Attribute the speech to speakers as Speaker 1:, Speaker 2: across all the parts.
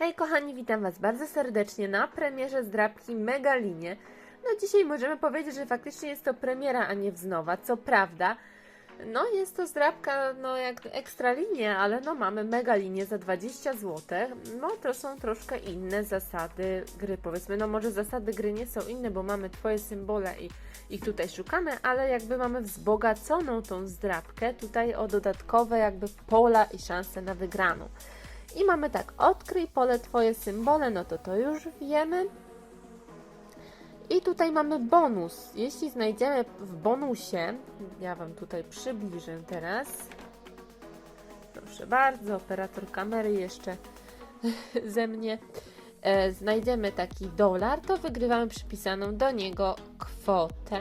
Speaker 1: Hej kochani, witam Was bardzo serdecznie na premierze zdrabki Megalinie. No dzisiaj możemy powiedzieć, że faktycznie jest to premiera, a nie wznowa, co prawda. No jest to zdrabka, no jak ekstra linie, ale no mamy Megalinie za 20 zł. No to są troszkę inne zasady gry, powiedzmy. No może zasady gry nie są inne, bo mamy Twoje symbole i ich tutaj szukamy, ale jakby mamy wzbogaconą tą zdrabkę tutaj o dodatkowe jakby pola i szanse na wygraną. I mamy tak, odkryj pole Twoje symbole, no to to już wiemy. I tutaj mamy bonus. Jeśli znajdziemy w bonusie, ja Wam tutaj przybliżę teraz. Proszę bardzo, operator kamery jeszcze ze mnie. E, znajdziemy taki dolar, to wygrywamy przypisaną do niego kwotę.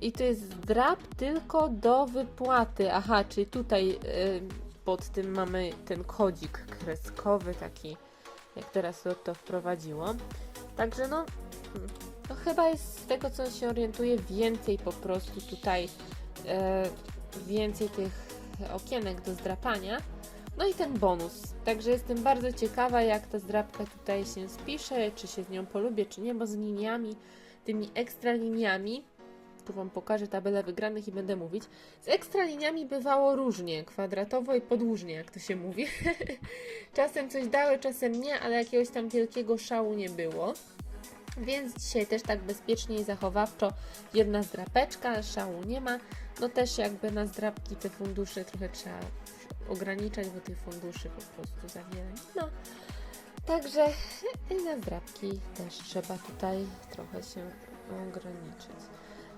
Speaker 1: I to jest zdrab tylko do wypłaty. Aha, czyli tutaj y, pod tym mamy ten kodzik kreskowy, taki jak teraz to, wprowadziło. Także no, to chyba jest z tego co się orientuję więcej po prostu tutaj, e, więcej tych okienek do zdrapania. No i ten bonus. Także jestem bardzo ciekawa, jak ta zdrapka tutaj się spisze, czy się z nią polubię, czy nie, bo z liniami, tymi ekstra liniami, Wam pokażę tabelę wygranych i będę mówić. Z ekstra liniami bywało różnie, kwadratowo i podłużnie, jak to się mówi. czasem coś dały, czasem nie, ale jakiegoś tam wielkiego szału nie było. Więc dzisiaj też tak bezpiecznie i zachowawczo jedna zdrapeczka, szału nie ma. No też jakby na zdrapki te fundusze trochę trzeba ograniczać, bo tych funduszy po prostu za wiele. No, także na zdrapki też trzeba tutaj trochę się ograniczyć.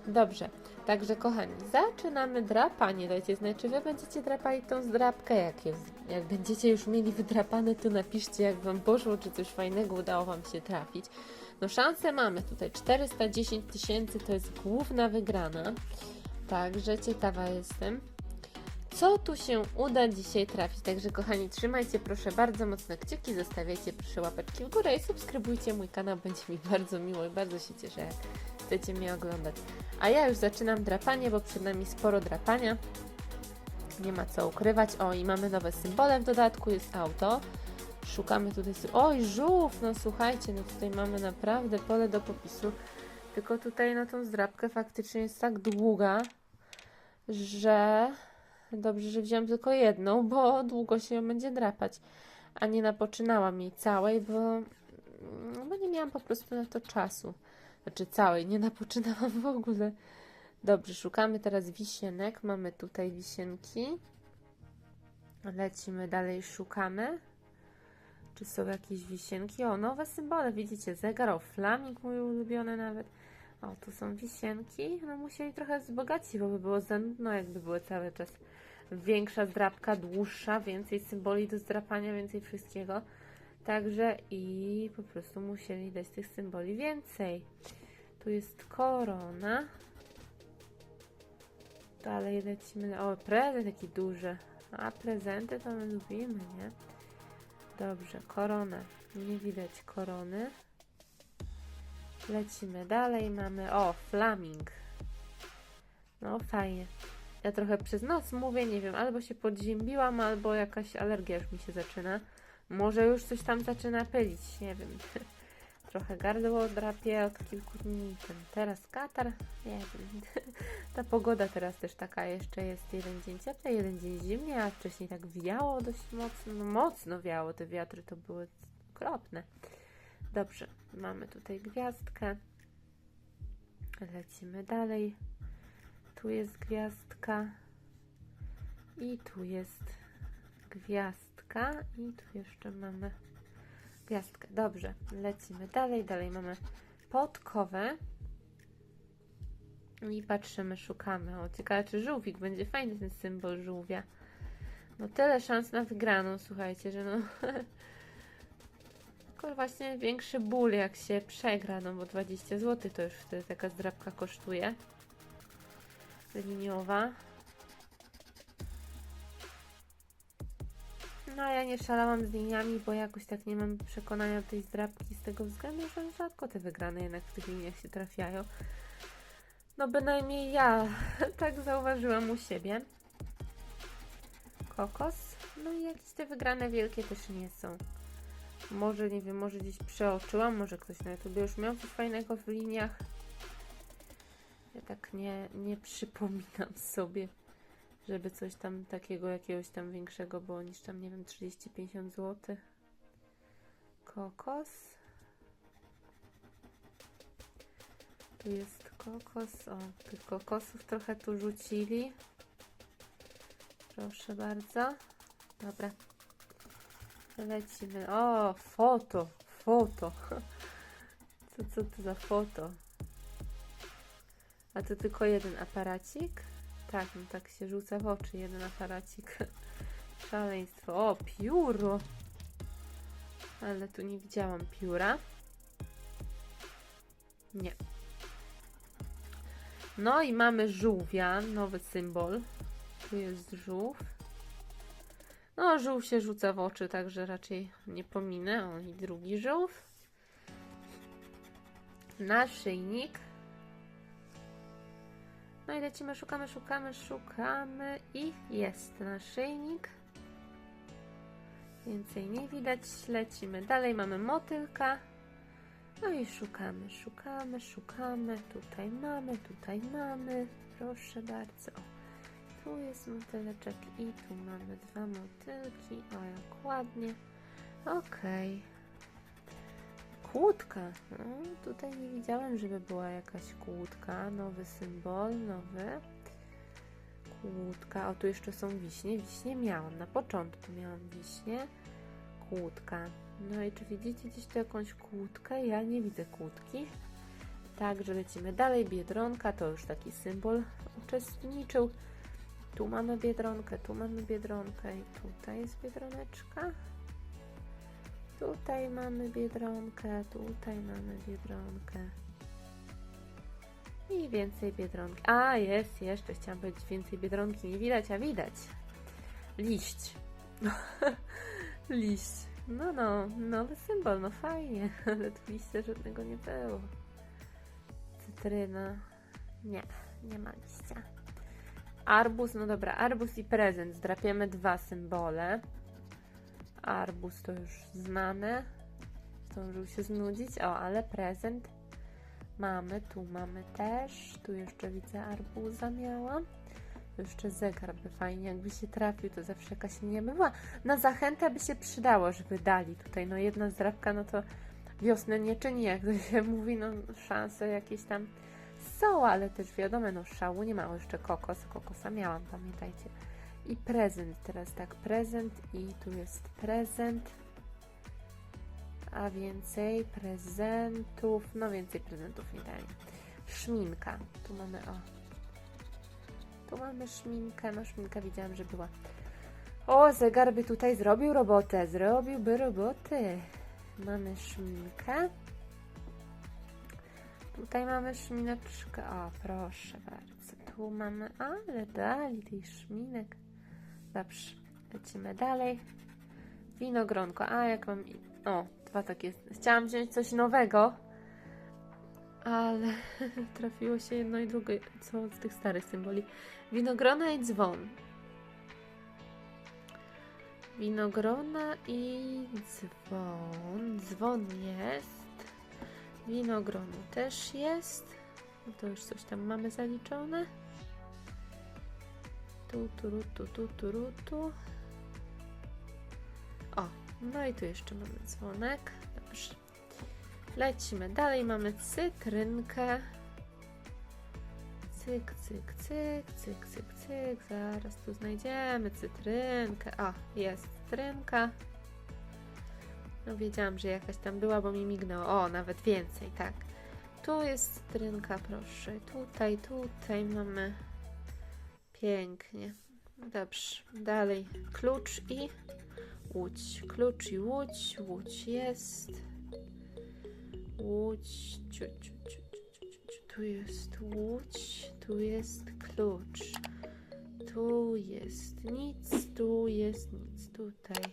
Speaker 1: Dobrze, także kochani, zaczynamy drapanie. Dajcie znać, czy wy będziecie drapali tą zdrapkę. Jak, jest, jak będziecie już mieli wydrapane, to napiszcie, jak wam poszło, czy coś fajnego udało wam się trafić. No szanse mamy tutaj 410 tysięcy, to jest główna wygrana. Także ciekawa jestem, co tu się uda dzisiaj trafić. Także kochani, trzymajcie proszę bardzo mocno kciuki, zostawiajcie proszę łapeczki w górę i subskrybujcie mój kanał, będzie mi bardzo miło i bardzo się cieszę, chcecie mnie oglądać. A ja już zaczynam drapanie, bo przed nami sporo drapania. Nie ma co ukrywać. O, i mamy nowe symbole w dodatku, jest auto. Szukamy tutaj. Oj, żółw! No słuchajcie, no tutaj mamy naprawdę pole do popisu. Tylko tutaj na tą zdrabkę faktycznie jest tak długa, że dobrze, że wziąłem tylko jedną, bo długo się ją będzie drapać. A nie napoczynałam jej całej, bo, no, bo nie miałam po prostu na to czasu. Znaczy całej, nie napoczynałam w ogóle. Dobrze, szukamy teraz wisienek. Mamy tutaj wisienki. Lecimy dalej, szukamy. Czy są jakieś wisienki? O, nowe symbole, widzicie, zegar, o, flaming mój ulubiony nawet. O, tu są wisienki. No musieli trochę wzbogacić, bo by było za nudno, jakby były cały czas większa zdrapka, dłuższa, więcej symboli do zdrapania, więcej wszystkiego. Także i po prostu musieli dać tych symboli więcej. Tu jest korona. Dalej lecimy. O, prezent taki duży. A prezenty to my lubimy, nie? Dobrze, korona. Nie widać korony. Lecimy dalej. Mamy. O, flaming. No, fajnie. Ja trochę przez nos mówię, nie wiem, albo się podziębiłam, albo jakaś alergia już mi się zaczyna. Może już coś tam zaczyna pylić, nie wiem. Trochę gardło drapie od kilku dni. Ten teraz katar, nie wiem. Ta pogoda teraz też taka jeszcze jest jeden dzień cieplej, jeden dzień zimnie, a wcześniej tak wiało dość mocno. No mocno wiało, te wiatry to były okropne. Dobrze, mamy tutaj gwiazdkę. Lecimy dalej. Tu jest gwiazdka. I tu jest gwiazdka. I tu jeszcze mamy gwiazdkę. Dobrze, lecimy dalej. Dalej mamy podkowę. I patrzymy, szukamy. O, ciekawe, czy żółwik będzie fajny ten symbol żółwia. No tyle szans na wygraną, słuchajcie, że no. Tylko właśnie większy ból, jak się przegra, no bo 20 zł to już wtedy taka zdrabka kosztuje. Liniowa. No, ja nie szalałam z liniami, bo jakoś tak nie mam przekonania do tej zdrabki z tego względu, że rzadko te wygrane jednak w tych liniach się trafiają. No bynajmniej ja tak zauważyłam u siebie. Kokos. No i jakieś te wygrane wielkie też nie są. Może, nie wiem, może gdzieś przeoczyłam, może ktoś na YouTube już miał coś fajnego w liniach. Ja tak nie, nie przypominam sobie, żeby coś tam takiego, jakiegoś tam większego było niż tam, nie wiem, 30-50 zł. Kokos. Tu jest kokos. O, tych kokosów trochę tu rzucili. Proszę bardzo. Dobra. Lecimy. O, foto. Foto. Co, co to za foto? A to tylko jeden aparacik? Tak, no tak się rzuca w oczy. Jeden aparacik. Szaleństwo. O, pióro. Ale tu nie widziałam pióra. Nie. No i mamy żółwia, nowy symbol. Tu jest żółw. No, żółw się rzuca w oczy, także raczej nie pominę. O, i drugi żółw. Naszyjnik. No i lecimy, szukamy, szukamy, szukamy i jest naszyjnik. Więcej nie widać. Lecimy dalej. Mamy motylka. No i szukamy, szukamy, szukamy. Tutaj mamy, tutaj mamy. Proszę bardzo. Tu jest motyleczek i tu mamy dwa motylki. O, jak ładnie. Okej. Kłódka. No, tutaj nie widziałem, żeby była jakaś kłódka. Nowy symbol, nowy. Kłódka. O, tu jeszcze są wiśnie. Wiśnie miałam. Na początku miałam wiśnie. Kłódka. No i czy widzicie gdzieś tu jakąś kłódkę? Ja nie widzę kłódki. Także lecimy dalej. Biedronka to już taki symbol uczestniczył. Tu mamy biedronkę, tu mamy biedronkę i tutaj jest biedroneczka. Tutaj mamy biedronkę, tutaj mamy biedronkę. I więcej biedronki. A, jest jeszcze. Chciałam powiedzieć więcej biedronki. Nie widać, a widać. Liść. Liść. No, no, nowy symbol, no fajnie, ale tu liścia żadnego nie było. Cytryna. Nie, nie ma liścia. Arbus, no dobra, arbus i prezent. Zdrapiemy dwa symbole. Arbus to już znane. Zdążył się znudzić. O, ale prezent mamy. Tu mamy też. Tu jeszcze widzę arbuza miałam. Jeszcze zegar by fajnie, jakby się trafił, to zawsze jakaś by była. Na zachętę by się przydało, żeby dali tutaj. No jedna zdrabka, no to wiosnę nie czyni, jak to się mówi, no szanse jakieś tam są, ale też wiadomo, no szału nie ma. Jeszcze kokos, kokosa miałam, pamiętajcie. I prezent teraz, tak, prezent i tu jest prezent. A więcej prezentów, no więcej prezentów nie dali. Szminka, tu mamy, o. Tu mamy szminkę, no szminka widziałam, że była. O, zegar by tutaj zrobił robotę, zrobiłby roboty. Mamy szminkę. Tutaj mamy szmineczkę. O, proszę bardzo. Tu mamy, ale dali tej szminek. Dobrze, lecimy dalej. Winogronko. A, jak mam... O, dwa takie... Chciałam wziąć coś nowego, ale trafiło się jedno i drugie, co z tych starych symboli. Winogrona i dzwon. Winogrona i dzwon. Dzwon jest. Winogrono też jest. No to już coś tam mamy zaliczone. Tu, tu, tu, tu, tu, tu. O, no i tu jeszcze mamy dzwonek. Dobrze. Lecimy dalej. Mamy cytrynkę. Cyk, cyk, cyk, cyk, cyk, cyk. Zaraz tu znajdziemy cytrynkę. O, jest cytrynka. No wiedziałam, że jakaś tam była, bo mi mignęło. O, nawet więcej, tak. Tu jest cytrynka, proszę. Tutaj, tutaj mamy. Pięknie. Dobrze. Dalej. Klucz i łódź. Klucz i łódź. Łódź jest. Łódź. Ciu, ciu, ciu. Tu jest łódź. Tu jest klucz. Tu jest nic. Tu jest nic. Tutaj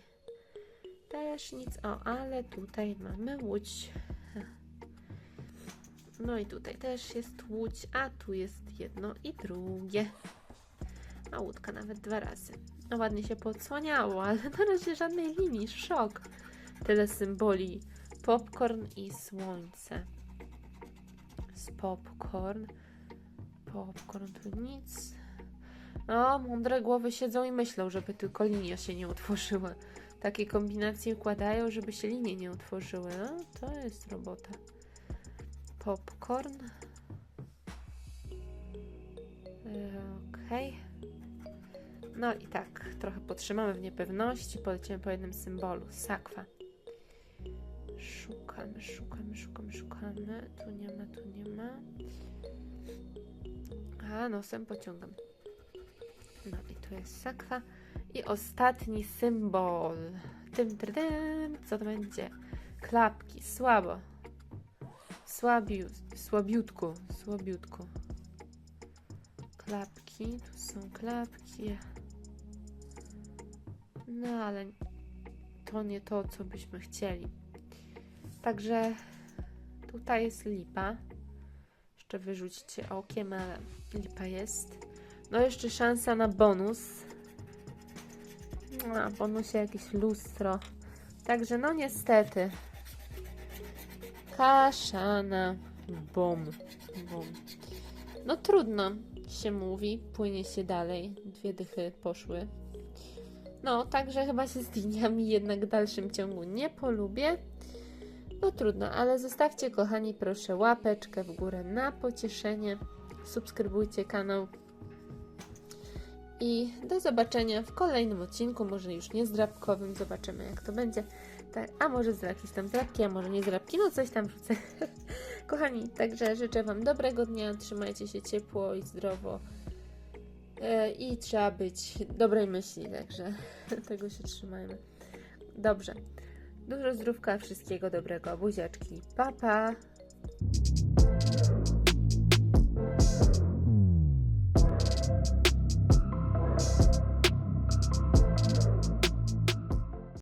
Speaker 1: też nic. O, ale tutaj mamy łódź. No i tutaj też jest łódź, a tu jest jedno i drugie. A łódka nawet dwa razy. No ładnie się podsłaniało, ale na razie żadnej linii. Szok. Tyle symboli. Popcorn i słońce. Z popcorn. Popcorn tu nic. No, mądre głowy siedzą i myślą, żeby tylko linie się nie utworzyły. Takie kombinacje układają, żeby się linie nie utworzyły. No, to jest robota. Popcorn. E, Okej. No i tak, trochę potrzymamy w niepewności, polecimy po jednym symbolu. Sakwa. Szukamy, szukamy, szukamy, szukamy. Tu nie ma, tu nie ma. A, nosem pociągam. No i tu jest sakwa. I ostatni symbol. Tym, tym. Co to będzie? Klapki. Słabo. Słabiu, słabiutko. Słabiutko. Klapki. Tu są klapki. No ale to nie to, co byśmy chcieli. Także tutaj jest lipa. Jeszcze wyrzućcie okiem, ale lipa jest. No jeszcze szansa na bonus. A, bonusie jakieś lustro. Także no niestety. Kaszana. Bom. Bom. No trudno się mówi. Płynie się dalej. Dwie dychy poszły. No, także chyba się z liniami jednak w dalszym ciągu nie polubię. No trudno, ale zostawcie kochani proszę łapeczkę w górę na pocieszenie. Subskrybujcie kanał. I do zobaczenia w kolejnym odcinku, może już nie zdrabkowym, zobaczymy jak to będzie. Tak, a może z jakieś tam zdrabki, a może nie zdrabki, no coś tam wrzucę. Kochani, także życzę Wam dobrego dnia, trzymajcie się ciepło i zdrowo. E, I trzeba być dobrej myśli, także tego się trzymajmy. Dobrze. Dużo zdrówka, wszystkiego dobrego. Buziaczki. Pa, pa.